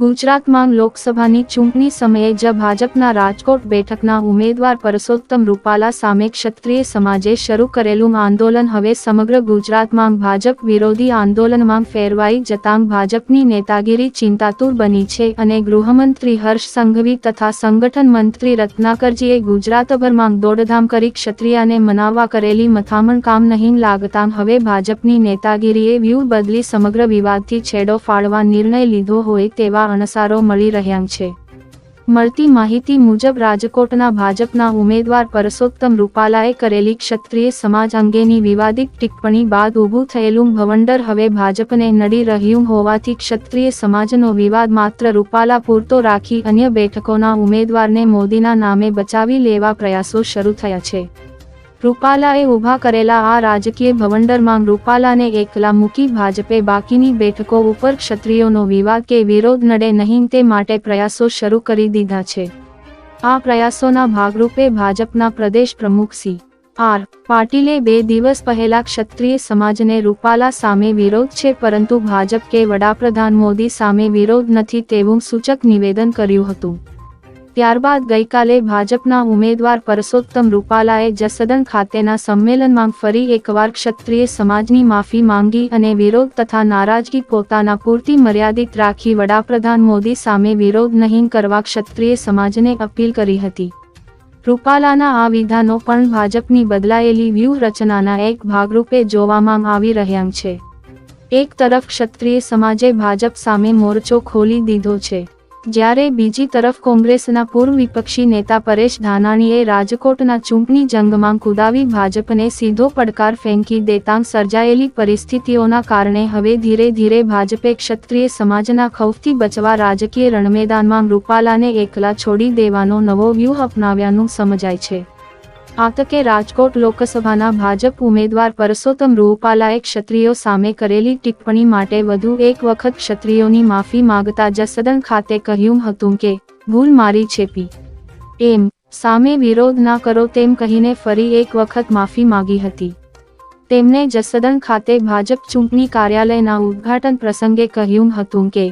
ગુજરાતમાં લોકસભાની ચૂંટણી સમયે જ ભાજપના રાજકોટ બેઠકના ઉમેદવાર પરસોત્તમ રૂપાલા સામે ક્ષત્રિય સમાજે શરૂ કરેલું આંદોલન હવે સમગ્ર ગુજરાતમાં ભાજપ વિરોધી આંદોલનમાં ફેરવાઈ જતાં ભાજપની નેતાગીરી ચિંતાતુર બની છે અને ગૃહમંત્રી હર્ષ સંઘવી તથા સંગઠન મંત્રી રત્નાકરજીએ ગુજરાતભરમાં દોડધામ કરી ક્ષત્રિયાને મનાવવા કરેલી મથામણ કામ નહીં લાગતાં હવે ભાજપની નેતાગીરીએ વ્યૂહ બદલી સમગ્ર વિવાદથી છેડો ફાળવા નિર્ણય લીધો હોય તેવા અણસારો મળી રહ્યા છે. મળતી માહિતી મુજબ રાજકોટના ભાજપના ઉમેદવાર પરસોત્તમ રૂપાલાએ કરેલી ક્ષત્રિય સમાજ અંગેની વિવાદિત ટિપ્પણી બાદ ઊભું થયેલું ભવંડર હવે ભાજપને નડી રહ્યું હોવાથી ક્ષત્રિય સમાજનો વિવાદ માત્ર રૂપાલા પૂરતો રાખી અન્ય બેઠકોના ઉમેદવારને મોદીના નામે બચાવી લેવા પ્રયાસો શરૂ થયા છે. રૂપાલાએ ઊભા કરેલા આ રાજકીય ભવંડરમાં રૂપાલાને એકલા મૂકી ભાજપે બાકીની બેઠકો ઉપર ક્ષત્રિયોનો વિવાદ કે વિરોધ નડે નહીં તે માટે પ્રયાસો શરૂ કરી દીધા છે. આ પ્રયાસોના ભાગરૂપે ભાજપના પ્રદેશ પ્રમુખ સી. આર. પાટીલે બે દિવસ પહેલા ક્ષત્રિય સમાજને રૂપાલા સામે વિરોધ છે પરંતુ ભાજપ કે વડાપ્રધાન મોદી સામે વિરોધ નથી તેવું સૂચક નિવેદન કર્યું હતું. ત્યારબાદ ગઈકાલે ભાજપના ઉમેદવાર પરસોત્તમ રૂપાલાએ જસદન ખાતેના સંમેલનમાં ફરી એકવાર ક્ષત્રિય સમાજની માફી માંગી અને વિરોધ તથા નારાજગી પોતાના પૂરતી મર્યાદિત રાખી વડાપ્રધાન મોદી સામે વિરોધ નહીં કરવા ક્ષત્રિય સમાજને અપીલ કરી હતી. રૂપાલાના આ વિધાનો પણ ભાજપની બદલાયેલી વ્યૂહરચનાના એક ભાગરૂપે જોવામાં આવી રહ્યા છે. એક તરફ ક્ષત્રિય સમાજે ભાજપ સામે મોરચો ખોલી દીધો છે. જ્યારે બીજી તરફ કોંગ્રેસના પૂર્વ વિપક્ષી નેતા પરેશ ધાનાણીએ રાજકોટના ચૂંટણી જંગમાં કુદાવી ભાજપને સીધો પડકાર ફેંકી દેતાં સર્જાયેલી પરિસ્થિતિઓના કારણે હવે ધીરે ધીરે ભાજપે ક્ષત્રિય સમાજના ખૌફથી બચવા રાજકીય રણમેદાનમાં રૂપાલાને એકલા છોડી દેવાનો નવો વ્યૂહ અપનાવ્યાનું સમજાય છે. આ તકે રાજકોટ લોકસભાના ભાજપ ઉમેદવાર પરસોત્તમ રૂપાલાએ ક્ષત્રિયો સામે કરેલી ટિપ્પણી માટે વધુ એક વખત ક્ષત્રિયોની માફી માંગતા જસદન ખાતે કહ્યું હતું કે, ભૂલ મારી છેપી એમ. સામે વિરોધ ના કરો તેમ કહીને ફરી એક વખત માફી માંગી હતી. તેમણે જસદન ખાતે ભાજપ ચૂંટણી કાર્યાલયના ઉદ્ઘાટન પ્રસંગે કહ્યું હતું કે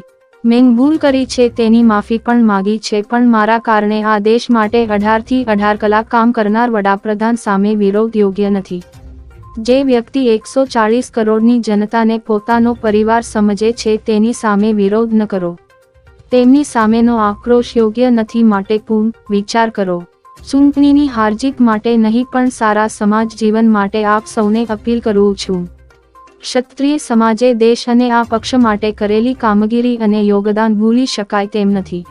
મેં ભૂલ કરી છે, તેની માફી પણ માગી છે, પણ મારા કારણે આ દેશ માટે અઢારથી અઢાર કલાક કામ કરનાર વડાપ્રધાન સામે વિરોધ યોગ્ય નથી. જે વ્યક્તિ એકસો ચાળીસ કરોડની જનતાને પોતાનો પરિવાર સમજે છે, તેની સામે વિરોધ ન કરો. તેમની સામેનો આક્રોશ યોગ્ય નથી માટે પૂર્ણ વિચાર કરો. ચૂંટણીની હારજીત માટે નહીં, પણ સારા સમાજ જીવન માટે આપ સૌને અપીલ કરું છું. ક્ષત્રિય સમાજે દેશ અને આ પક્ષ માટે કરેલી કામગીરી અને યોગદાન ભૂલી શકાય તેમ નથી.